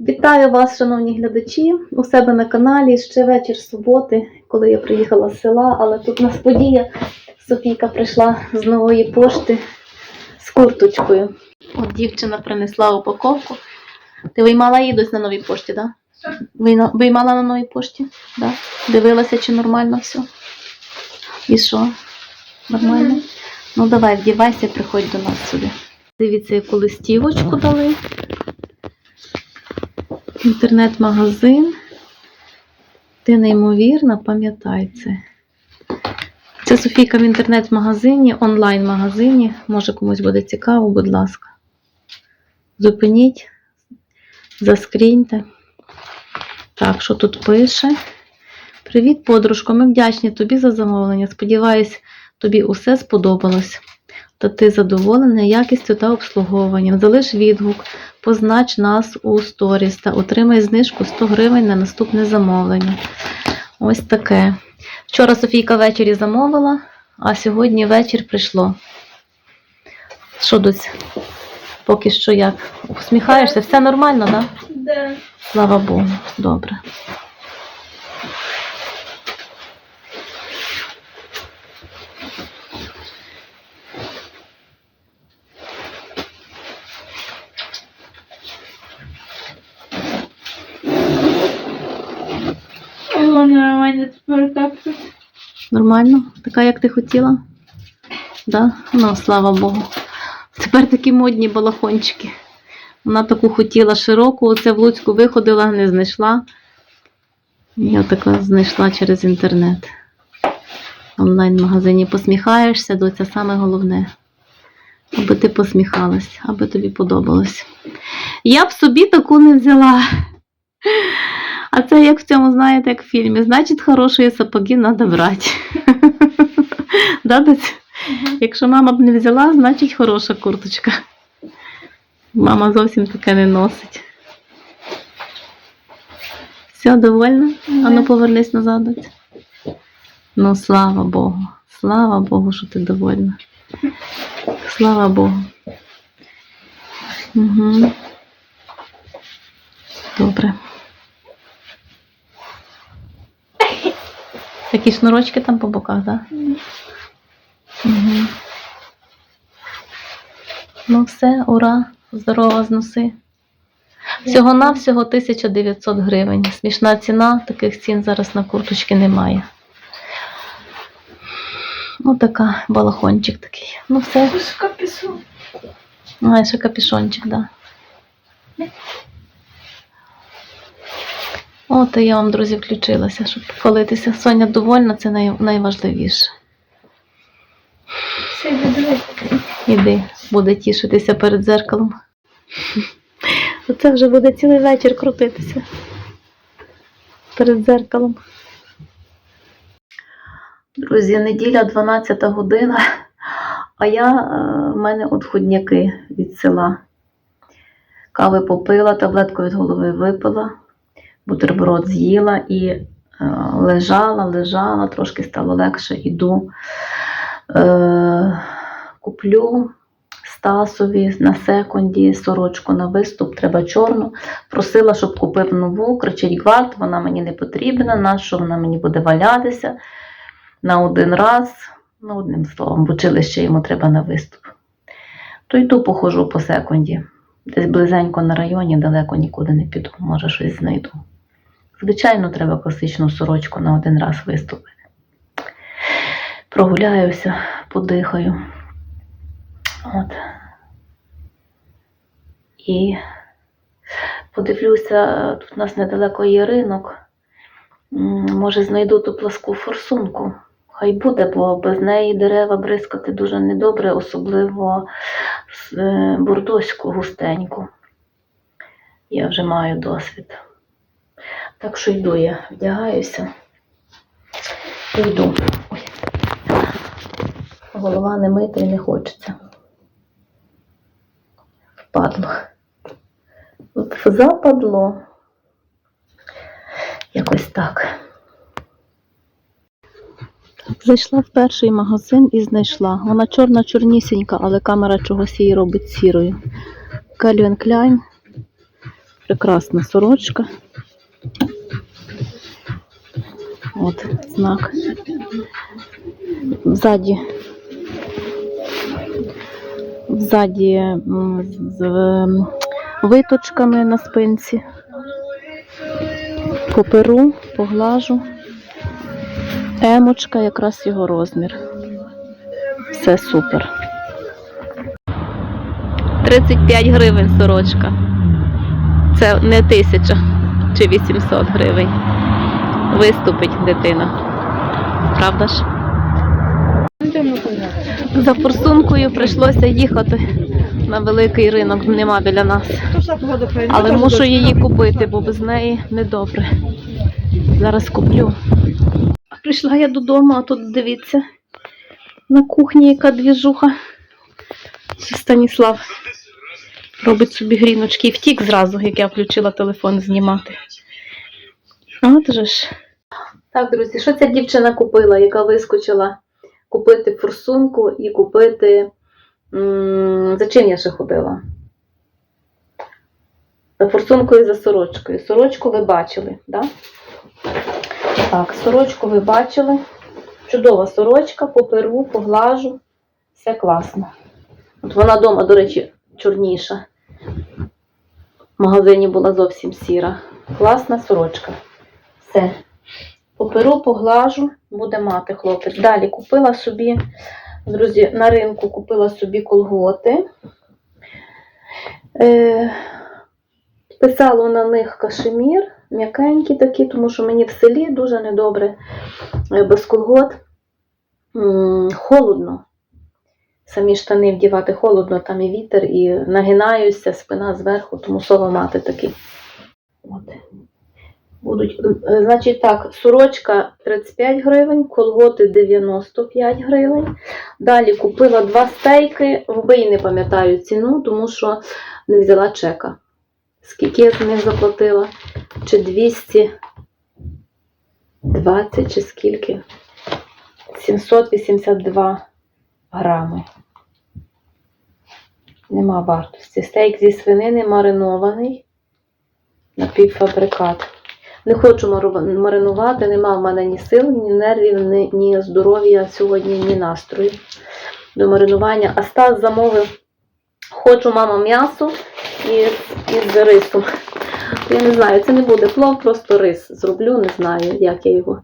Вітаю вас, шановні глядачі, у себе на каналі. Ще вечір суботи, коли я приїхала з села, але тут у нас подія. Софійка прийшла з нової пошти з курточкою. От дівчина принесла упаковку. Ти виймала її десь на новій пошті, так? Да? Виймала на новій пошті? Да? Дивилася, чи нормально все? І що? Нормально? Ну давай, вдівайся, приходь до нас сюди. Дивіться, яку листівочку дали. Інтернет-магазин. Ти неймовірна, пам'ятай це. Це Софійка в інтернет-магазині, онлайн-магазині. Може комусь буде цікаво, будь ласка. Зупиніть, заскріньте. Так, що тут пише? Привіт, подружко. Ми вдячні тобі за замовлення. Сподіваюсь, тобі усе сподобалось. Та ти задоволена якістю та обслуговуванням. Залиш відгук, познач нас у сторіс та отримай знижку 100 гривень на наступне замовлення. Ось таке. Вчора Софійка ввечері замовила, а сьогодні вечір прийшло. Що, доць? Поки що як? Усміхаєшся? Все нормально, так? Да? Да. Слава Богу, добре. О, нормально тепер так. Нормально? Така, як ти хотіла? Да? Ну, слава Богу. Тепер такі модні балахончики. Вона таку хотіла широку, оце в Луцьку виходила, не знайшла. Я така знайшла через інтернет. В онлайн-магазині посміхаєшся, доця саме головне. Аби ти посміхалась, аби тобі подобалось. Я б собі таку не взяла. А це як в цьому, знаєте, як в фільмі. Значить, хороші сапоги треба брати. Да. Якщо мама б не взяла, значить хороша курточка. Мама зовсім таке не носить. Все, довольна? А ну повернись назад. Ну, слава Богу. Слава Богу, що ти довольна. Слава Богу. Угу. Добре. Такі шнурочки там по боках, так? Да? Угу. Ну все, ура, здорово зноси. Всього навсього 1900 гривень. Смішна ціна, таких цін зараз на курточки немає. Ну, така, балахончик такий. Ну все. Капюшон. А, ще капюшончик, да. От і я вам, друзі, включилася, щоб похвалитися. Соня довольна, це най... найважливіше. Все. Іди, буде тішитися перед дзеркалом. Оце вже буде цілий вечір крутитися перед дзеркалом. Друзі, неділя 12 година, а я е, в мене от ходняки від села. Кави попила, таблетку від голови випила, бутерброд з'їла і е, лежала, лежала, трошки стало легше, іду. Е, куплю Стасові на секунді сорочку на виступ, треба чорну. Просила, щоб купив нову, кричить гвалт, вона мені не потрібна, на що вона мені буде валятися на один раз. Ну, одним словом, в училище йому треба на виступ. То йду похожу по секунді. Десь близенько на районі, далеко нікуди не піду, може щось знайду. Звичайно, треба класичну сорочку на один раз виступити. Прогуляюся, подихаю. От. І подивлюся, тут у нас недалеко є ринок. Може, знайду ту пласку форсунку. Хай буде, бо без неї дерева бризкати дуже недобре, особливо з е, бурдоську густеньку. Я вже маю досвід. Так що йду я, вдягаюся. І йду. Ой. Голова не мита і не хочеться. Впадло. Западло. Якось так. Зайшла в перший магазин і знайшла. Вона чорна чорнісінька, але камера чогось її робить сірою. Calvin Klein. Прекрасна сорочка. От знак. Ззаді. Ззаді з виточками на спинці. По перу, поглажу. Емочка, якраз його розмір. Все супер. 35 гривень сорочка. Це не тисяча чи 800 гривень. Виступить дитина. Правда ж? За форсункою прийшлося їхати на великий ринок, нема біля нас. Але мушу її купити, бо без неї недобре. Зараз куплю. Прийшла я додому, а тут дивіться, на кухні яка двіжуха. Станіслав робить собі гріночки і втік зразу, як я включила телефон знімати. От же ж. Так, друзі, що ця дівчина купила, яка вискочила купити форсунку і купити. За чим я ще ходила? За форсункою за сорочкою. Сорочку ви бачили? Да? Так, сорочку ви бачили. Чудова сорочка, по перу, поглажу. Все класно. От вона вдома, до речі, чорніша. В магазині була зовсім сіра. Класна сорочка. Все. По перу поглажу, буде мати хлопець. Далі купила собі, друзі, на ринку купила собі колготи. Е, писала на них кашемір, м'якенькі такі, тому що мені в селі дуже недобре е, без колгот. Холодно. Самі штани вдівати холодно, там і вітер, і нагинаюся, спина зверху, тому соло мати такі. От. Будуть, е, значить так, сорочка 35 гривень, колготи 95 гривень. Далі купила два стейки, вбий не пам'ятаю ціну, тому що не взяла чека. Скільки я за них заплатила? Чи 220, чи скільки? 782 грами. Нема вартості. Стейк зі свинини маринований. Напівфабрикат. Не хочу маринувати, нема в мене ні сил, ні нервів, ні, ні здоров'я сьогодні, ні настрою до маринування. А Стас замовив, хочу мама м'ясо із, із рисом. Я не знаю, це не буде плов, просто рис зроблю, не знаю, як я його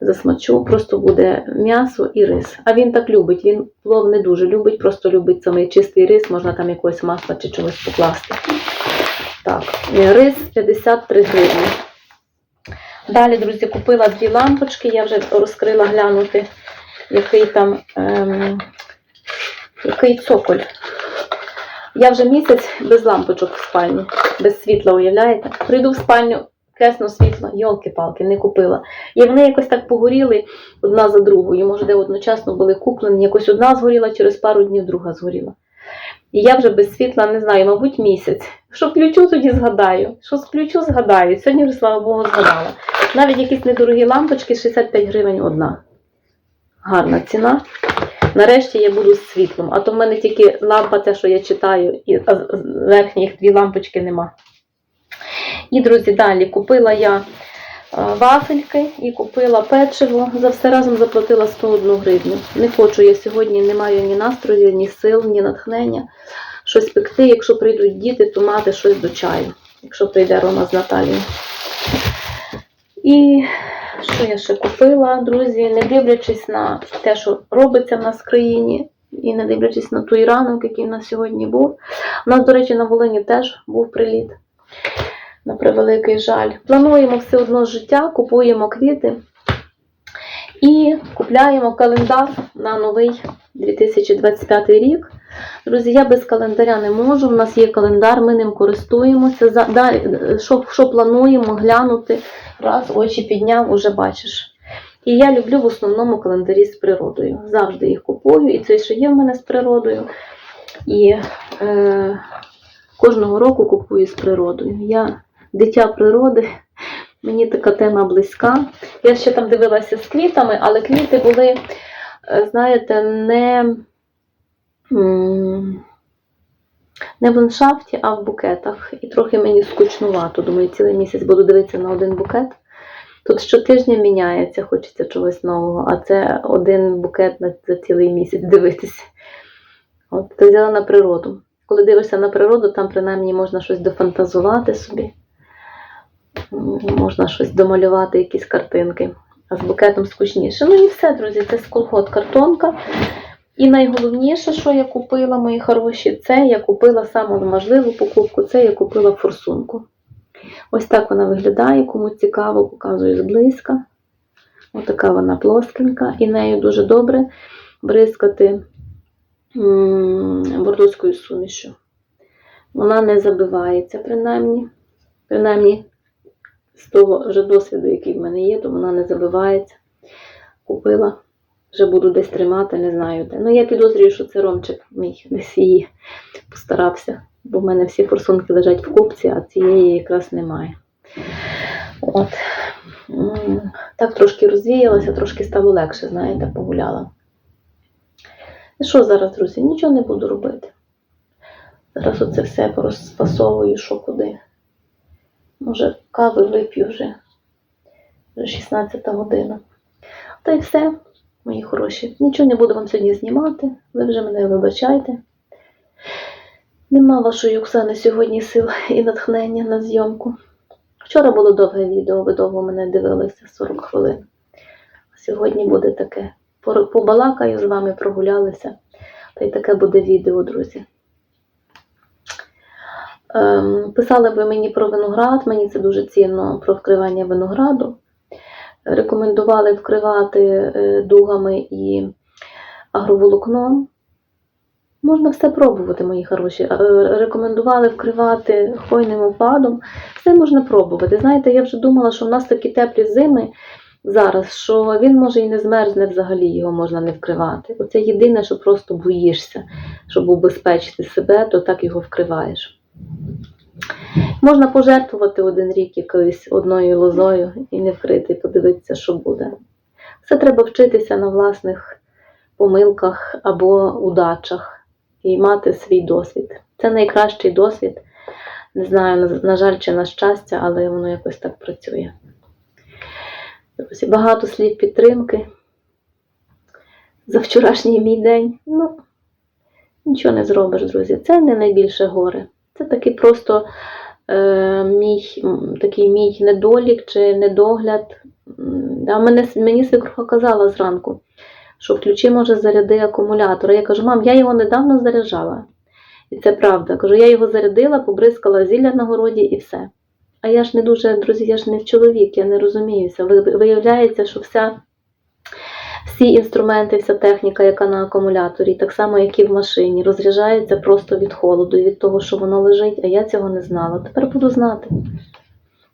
засмачу. Просто буде м'ясо і рис. А він так любить. Він плов не дуже любить, просто любить самий чистий рис, можна там якогось масла чи чогось покласти. Так, рис 53 гривні. Далі, друзі, купила дві лампочки, я вже розкрила глянути, який там ем, який цоколь. Я вже місяць без лампочок в спальні, без світла, уявляєте? Прийду в спальню, кресно світло, йолки-палки, не купила. І вони якось так погоріли одна за другою. Може, де одночасно були куплені. Якось одна згоріла, через пару днів друга згоріла. І я вже без світла не знаю, мабуть, місяць. Що включу, тоді згадаю. Що включу, згадаю. Сьогодні вже, слава Богу, згадала. Навіть якісь недорогі лампочки 65 гривень одна. Гарна ціна. Нарешті я буду з світлом, а то в мене тільки лампа, те, що я читаю, і верхніх дві лампочки нема. І, друзі, далі купила я вафельки і купила печиво. За все разом заплатила 101 гривню. Не хочу я сьогодні, не маю ні настрою, ні сил, ні натхнення щось пекти. Якщо прийдуть діти, то мати щось до чаю, якщо прийде Рома з Наталією. І що я ще купила, друзі, не дивлячись на те, що робиться в нас в країні, і не дивлячись на той ранок, який в нас сьогодні був. У нас, до речі, на Волині теж був приліт. На превеликий жаль. Плануємо все одно життя, купуємо квіти і купляємо календар на новий 2025 рік. Друзі, я без календаря не можу. У нас є календар, ми ним користуємося. Що, що плануємо глянути, раз очі підняв, уже бачиш. І я люблю в основному календарі з природою. Завжди їх купую, і це, що є в мене з природою. І е, кожного року купую з природою. Я дитя природи, мені така тема близька. Я ще там дивилася з квітами, але квіти були, е, знаєте, не. Не в ландшафті, а в букетах. І трохи мені скучнувато. Думаю, цілий місяць буду дивитися на один букет. Тут щотижня міняється, хочеться чогось нового, а це один букет на за цілий місяць дивитися. От, то взяла на природу. Коли дивишся на природу, там принаймні можна щось дофантазувати собі. Можна щось домалювати, якісь картинки. А з букетом скучніше. Ну і все, друзі, це сколхот картонка. І найголовніше, що я купила, мої хороші, це я купила саму можливу покупку, це я купила форсунку. Ось так вона виглядає, кому цікаво, показую зблизька. Ось така вона плоскенька, і нею дуже добре бризкати м, бордоською сумішю. Вона не забивається, принаймні. Принаймні, з того вже досвіду, який в мене є, то вона не забивається. Купила, вже буду десь тримати, не знаю де. Ну, я підозрюю, що це Ромчик мій десь її постарався, бо в мене всі форсунки лежать в купці, а цієї якраз немає. От. Так трошки розвіялася, трошки стало легше, знаєте, погуляла. І що зараз, друзі? Нічого не буду робити. Зараз оце все порозпасовую, що куди. Може, кави вип'ю вже. Вже 16 година. Та й все, мої хороші. Нічого не буду вам сьогодні знімати. Ви вже мене вибачайте. Нема вашої Оксани сьогодні сил і натхнення на зйомку. Вчора було довге відео, ви довго мене дивилися 40 хвилин. Сьогодні буде таке. Побалакаю з вами, прогулялися. Та й таке буде відео, друзі. Ем, писали ви мені про виноград, мені це дуже цінно про вкривання винограду. Рекомендували вкривати е, дугами і агроволокном. Можна все пробувати, мої хороші. Е, Рекомендували вкривати хвойним опадом. Все можна пробувати. Знаєте, я вже думала, що в нас такі теплі зими зараз, що він може і не змерзне взагалі, його можна не вкривати. Оце єдине, що просто боїшся, щоб убезпечити себе, то так його вкриваєш. Можна пожертвувати один рік якоюсь одною лозою і не вкрити, подивитися, що буде. Все треба вчитися на власних помилках або удачах і мати свій досвід. Це найкращий досвід. Не знаю, на- жаль, чи на щастя, але воно якось так працює. Багато слів підтримки за вчорашній мій день. Ну, нічого не зробиш, друзі. Це не найбільше горе. Це такий просто е, мій, такий мій недолік чи недогляд. Да, мене, мені свекруха казала зранку, що включи, може, заряди акумулятор. Я кажу, мам, я його недавно заряджала. І це правда. Кажу, я його зарядила, побризкала зілля на городі і все. А я ж не дуже, друзі, я ж не чоловік, я не розуміюся. Ви- Виявляється, що вся, всі інструменти, вся техніка, яка на акумуляторі, так само, як і в машині, розряджається просто від холоду і від того, що воно лежить, а я цього не знала. Тепер буду знати.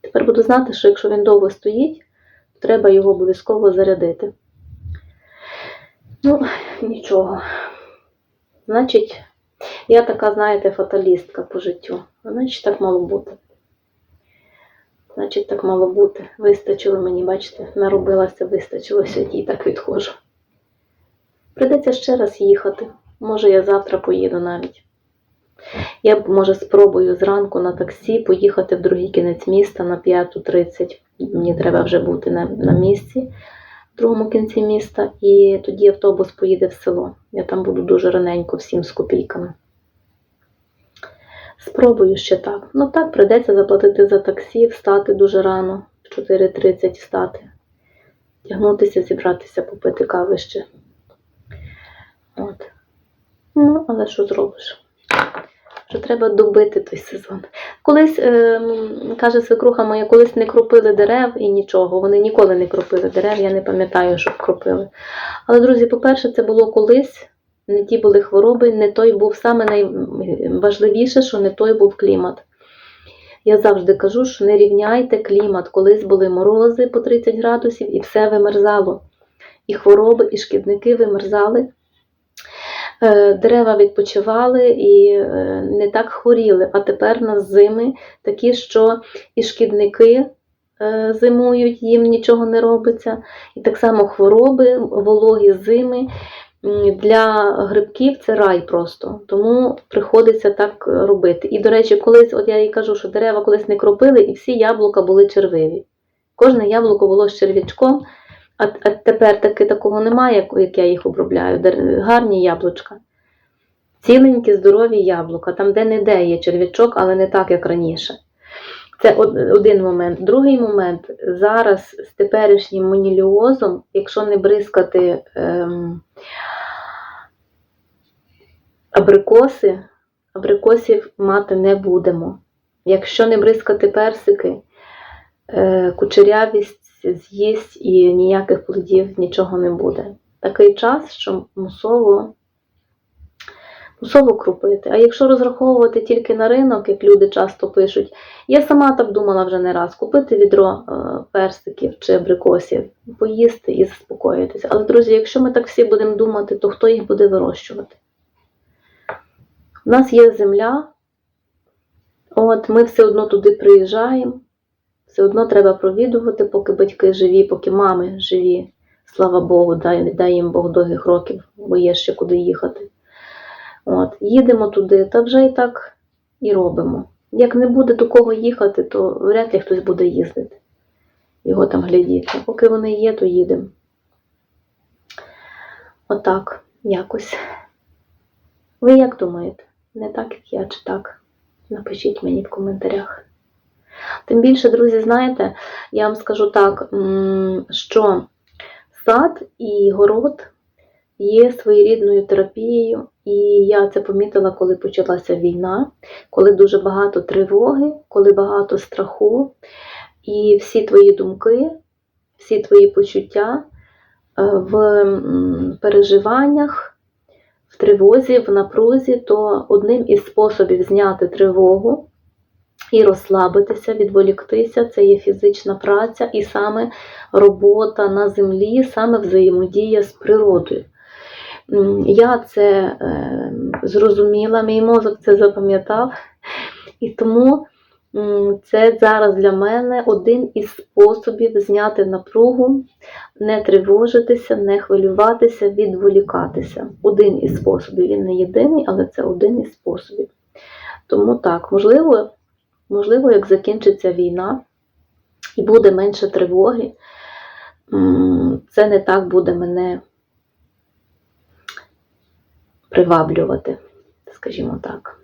Тепер буду знати, що якщо він довго стоїть, то треба його обов'язково зарядити. Ну, нічого. Значить, я така, знаєте, фаталістка по життю. Значить, так мало бути. Значить, так мало бути. Вистачило мені, бачите, наробилася, вистачило сьогодні і так відходжу. Придеться ще раз їхати. Може, я завтра поїду навіть. Я може, спробую зранку на таксі поїхати в другий кінець міста на 5.30. Мені треба вже бути на, на місці в другому кінці міста, і тоді автобус поїде в село. Я там буду дуже раненько всім з копійками. Спробую ще так. Ну так, прийдеться заплатити за таксі, встати дуже рано, в 4.30 встати, тягнутися, зібратися, попити кави ще. От. Ну, але що зробиш? Що треба добити той сезон. Колись, ем, каже свекруха моя, колись не кропили дерев і нічого. Вони ніколи не кропили дерев, я не пам'ятаю, щоб кропили. Але, друзі, по-перше, це було колись, не ті були хвороби, не той був саме найважливіше, що не той був клімат. Я завжди кажу, що не рівняйте клімат. Колись були морози по 30 градусів і все вимерзало. І хвороби, і шкідники вимерзали. Е, Дерева відпочивали і е, не так хворіли. А тепер на зими такі, що і шкідники е, зимують, їм нічого не робиться. І так само хвороби, вологі зими. Для грибків це рай просто. Тому приходиться так е, робити. І, до речі, колись, от я їй кажу, що дерева колись не кропили, і всі яблука були червиві. Кожне яблуко було з черв'ячком, а, тепер таки такого немає, як, я їх обробляю. Гарні яблучка. Ціленькі, здорові яблука, там де-не-де є черв'ячок, але не так, як раніше. Це один момент. Другий момент зараз з теперішнім моніліозом, якщо не бризкати ем, абрикоси, абрикосів мати не будемо. Якщо не бризкати персики, е, кучерявість з'їсть і ніяких плодів нічого не буде. Такий час, що мусово мусово крупити. А якщо розраховувати тільки на ринок, як люди часто пишуть, я сама так думала вже не раз, купити відро е, персиків чи абрикосів, поїсти і заспокоїтися. Але, друзі, якщо ми так всі будемо думати, то хто їх буде вирощувати? У нас є земля, от ми все одно туди приїжджаємо, все одно треба провідувати, поки батьки живі, поки мами живі. Слава Богу, дай, дай їм Бог довгих років, бо є ще куди їхати. От, їдемо туди, та вже і так і робимо. Як не буде до кого їхати, то вряд ли хтось буде їздити. Його там глядіти. Поки вони є, то їдемо. Отак, якось. Ви як думаєте? Не так, як я, чи так? Напишіть мені в коментарях. Тим більше, друзі, знаєте, я вам скажу так, що сад і город є своєрідною терапією, і я це помітила, коли почалася війна, коли дуже багато тривоги, коли багато страху, і всі твої думки, всі твої почуття е, в переживаннях, в тривозі, в напрузі, то одним із способів зняти тривогу і розслабитися, відволіктися це є фізична праця і саме робота на землі, саме взаємодія з природою. Я це е, зрозуміла, мій мозок це запам'ятав, і тому це зараз для мене один із способів зняти напругу, не тривожитися, не хвилюватися, відволікатися. Один із способів. Він не єдиний, але це один із способів. Тому так, можливо, можливо, як закінчиться війна і буде менше тривоги, це не так буде мене приваблювати, скажімо так.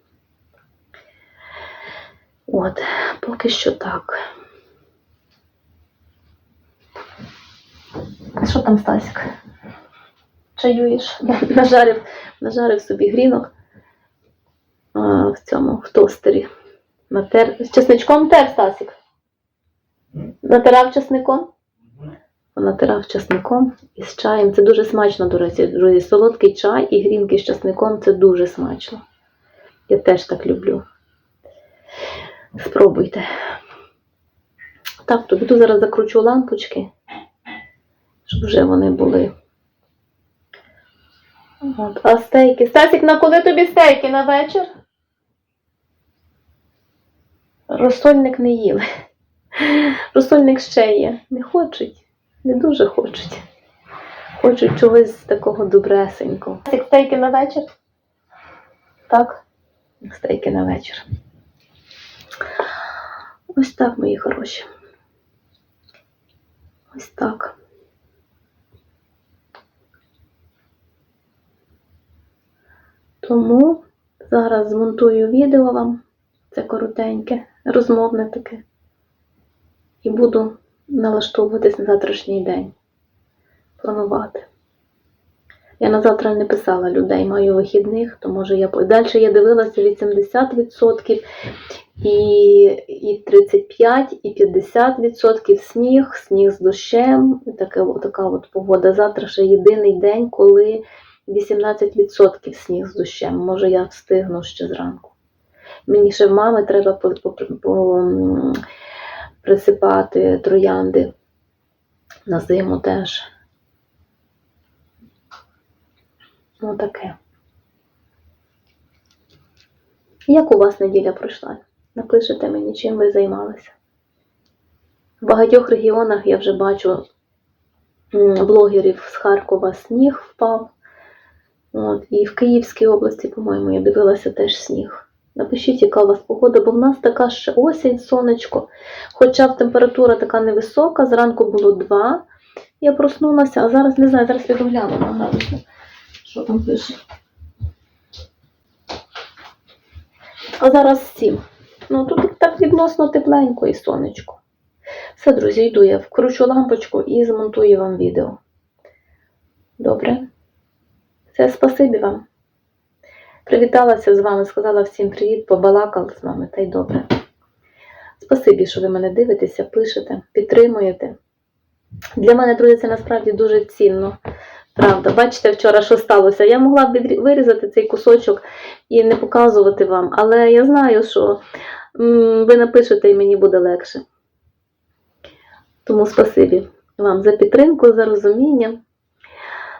От, поки що так. Що там, Стасік? Чаюєш? Нажарив, нажарив собі грінок а, в цьому, в тостері. Натер... З чесничком тер, Стасік? Натирав чесником? Натирав часником і з чаєм. Це дуже смачно, до речі, друзі. Солодкий чай і грінки з часником це дуже смачно. Я теж так люблю. Спробуйте. Так, то піду зараз закручу лампочки, щоб вже вони були. От. А стейки. Стасік, на коли тобі стейки на вечір? Розсольник не їли. Розсольник ще є. Не хочуть. Не дуже хочуть. Хочуть чогось такого добресенького. Стасік, стейки на вечір? Так? Стейки на вечір. Ось так, мої хороші. Ось так. Тому зараз змонтую відео вам, це коротеньке, розмовне таке. І буду налаштовуватись на завтрашній день. Планувати. Я на завтра не писала людей, маю вихідних, то може я Далі я дивилася 80% і, і 35, і 50% сніг, сніг з дощем. Таке, така от погода. Завтра ще єдиний день, коли 18% сніг з дощем. Може, я встигну ще зранку. Мені ще в мами треба по, по, по, присипати троянди на зиму теж. Ну таке. Як у вас неділя пройшла? Напишете мені, чим ви займалися. В багатьох регіонах я вже бачу блогерів з Харкова сніг впав. От, і в Київській області, по-моєму, я дивилася теж сніг. Напишіть, яка у вас погода, бо в нас така ще осінь, сонечко. Хоча температура така невисока, зранку було 2, я проснулася, а зараз не знаю, зараз піду гляну на градусник, що там пише. А зараз 7. Ну тут так відносно тепленько і сонечко. Все, друзі, йду я вкручу лампочку і змонтую вам відео. Добре? Все, спасибі вам. Привіталася з вами, сказала всім привіт, побалакала з вами, та й добре. Спасибі, що ви мене дивитеся, пишете, підтримуєте. Для мене, друзі, це насправді дуже цінно. Правда, бачите, вчора що сталося? Я могла б вирізати цей кусочок і не показувати вам, але я знаю, що ви напишете і мені буде легше. Тому спасибі вам за підтримку, за розуміння,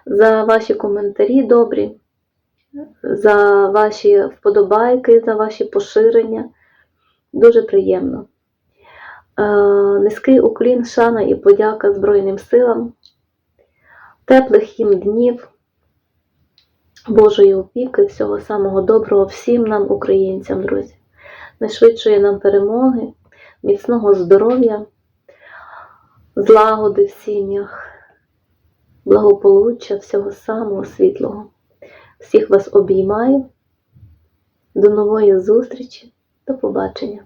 за ваші коментарі добрі, за ваші вподобайки, за ваші поширення. Дуже приємно. Е, Низький уклін, шана і подяка Збройним силам, теплих їм днів, Божої опіки, всього самого доброго всім нам, українцям, друзі. Найшвидшої нам перемоги, міцного здоров'я, злагоди в сім'ях, благополуччя, всього самого світлого. Всіх вас обіймаю. До нової зустрічі. До побачення.